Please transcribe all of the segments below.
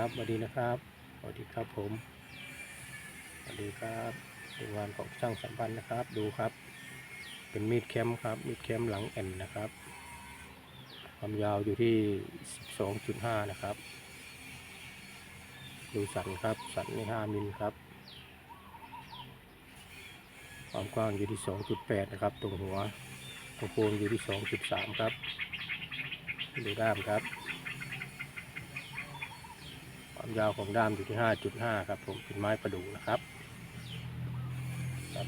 ครับสวัสดีนะครับสวัสดีครับผมสวัสดีครับเป็นงานของช่างสัมพันธ์นะครับ ดูครับ เป็นมีดแคมครับ มีดแคมหลังแอนนะครับ ความยาวอยู่ที่ 12.5 นะครับ ดูสันครับ สันนี่5มิลครับ ความกว้างอยู่ที่ 2.8 นะครับ ตรงหัวตรงโคนอยู่ที่ 2.3 ครับ ดูด้ามครับ ความยาวของด้ามอยู่ที่ 5.5 ครับ ผมเป็นไม้ประดู่นะครับครับ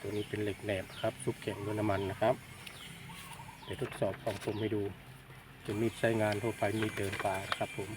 ตัวนี้เป็นเหล็กแหนบครับซุปแข็งด้วยน้ำมันนะครับเดี๋ยวทดสอบของผมให้ดูเป็นมีดใช้งานทั่วไปมีดเดินป่าครับผม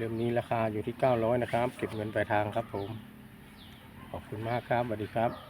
เล่มนี้ราคาอยู่ที่ 900 นะครับ เก็บเงินปลายทางครับผม ขอบคุณมากครับสวัสดีครับ